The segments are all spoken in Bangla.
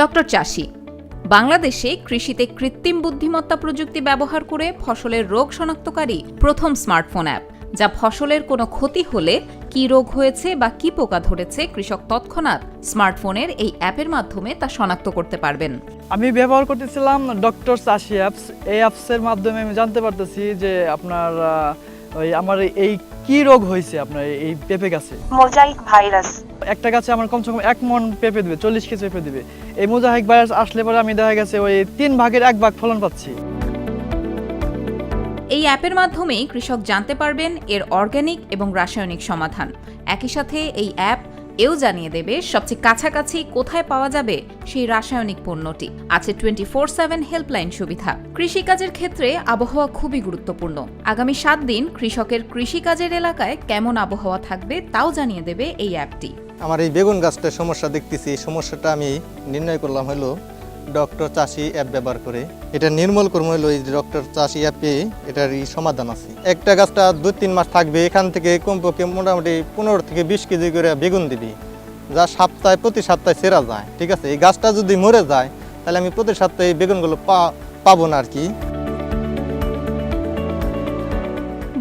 ডক্টর চাষি। বাংলাদেশে কৃষিতে কৃত্রিম বুদ্ধিমত্তা প্রযুক্তি ব্যবহার করে ফসলের রোগ শনাক্তকারী প্রথম স্মার্টফোন অ্যাপ, যা ফসলের কোনো ক্ষতি হলে কি রোগ হয়েছে বা কি পোকা ধরেছে কৃষক তৎক্ষণাৎ স্মার্টফোনের এই অ্যাপের মাধ্যমে তা শনাক্ত করতে পারবেন। আমি ব্যবহার করতেছিলাম ডক্টর চাষি অ্যাপস। এই অ্যাপসের মাধ্যমে আমি জানতে পারতেছি যে আপনার ওই আমার এই কি রোগ হয়েছে আপনার এই পেঁপে গাছে? Mosaic virus. একটা গাছে আমার কমসে কম এক মন পেঁপে দিবে চল্লিশ কেজি পেঁপে দিবে। এই মোজাহিক ভাইরাস আসলে পরে আমি দেখা গেছে ওই তিন ভাগের এক ভাগ ফলন পাচ্ছি। এই অ্যাপের মাধ্যমেই কৃষক জানতে পারবেন এর অর্গ্যানিক এবং রাসায়নিক সমাধান। একই সাথে এই অ্যাপ এও জানিয়ে দেবে সবচেয়ে কাছাকাছি কোথায় পাওয়া যাবে সেই রাসায়নিক পণ্যটি। আছে টোয়েন্টি ফোর সেভেন হেল্পলাইন সুবিধা। কৃষিকাজের ক্ষেত্রে আবহাওয়া খুবই গুরুত্বপূর্ণ। আগামী সাত দিন কৃষকের কৃষিকাজের এলাকায় কেমন আবহাওয়া থাকবে তাও জানিয়ে দেবে এই অ্যাপটি। আমার এই বেগুন গাছটার সমস্যা দেখতেছি। সমস্যাটা আমি নির্ণয় করলাম হলো ডক্টর চাষি অ্যাপ ব্যবহার করে। এটা নির্মল করব হলো এই ডক্টর চাষি অ্যাপে এটার সমাধান আছে। একটা গাছটা দু তিন মাস থাকবে, এখান থেকে কমপক্ষে মোটামুটি পনেরো থেকে বিশ কেজি করে বেগুন দিবি, যা সপ্তাহে প্রতি সপ্তাহে সেরা যায়, ঠিক আছে? এই গাছটা যদি মরে যায়, তাহলে আমি প্রতি সপ্তাহে বেগুনগুলো পা, পাবো না আর কি।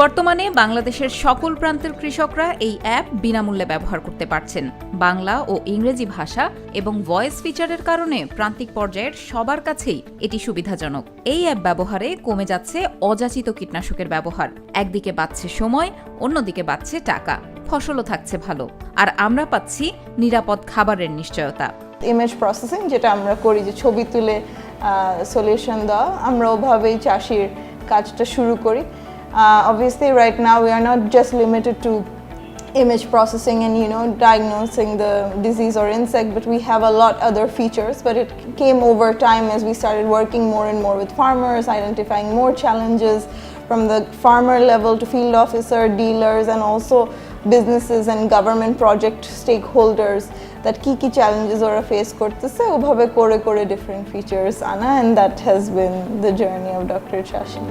বর্তমানে বাংলাদেশের সকল প্রান্তের কৃষকরা এই অ্যাপ বিনামূল্যে ব্যবহার করতে পারছেন। বাংলা ও ইংরেজি ভাষা এবং ভয়েস ফিচারের কারণে প্রান্তিক পর্যায়ের সবার কাছেই এটি সুবিধাজনক। এই অ্যাপ ব্যবহারে কমে যাচ্ছে অযাচিত কীটনাশকের ব্যবহার। একদিকে বাড়ছে সময়, অন্যদিকে বাড়ছে টাকা। ফসলও থাকছে ভালো। আর আমরা পাচ্ছি নিরাপদ খাবারের নিশ্চয়তা। ইমেজ প্রসেসিং যেটা আমরা করি যে ছবি তুলে সলিউশন দেওয়া, আমরা ওভাবেই চাষির কাজটা শুরু করি। Obviously right now we are not just limited to image processing and you know diagnosing the disease or insect but we have a lot other features but it came over time as we started working more and more with farmers identifying more challenges from the farmer level to field officer dealers and also businesses and government project stakeholders that কি কি challenges ওরা ফেস করতেছে ওভাবে করে করে different features আনা and that has been the journey of Dr. Chashi.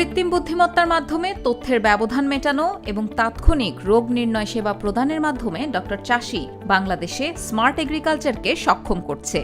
কৃত্রিম বুদ্ধিমত্তার মাধ্যমে তথ্যের ব্যবধান মেটানো এবং তাৎক্ষণিক রোগ নির্ণয় সেবা প্রদানের মাধ্যমে ডক্টর চাষি বাংলাদেশে স্মার্ট এগ্রিকালচারকে সক্ষম করছে।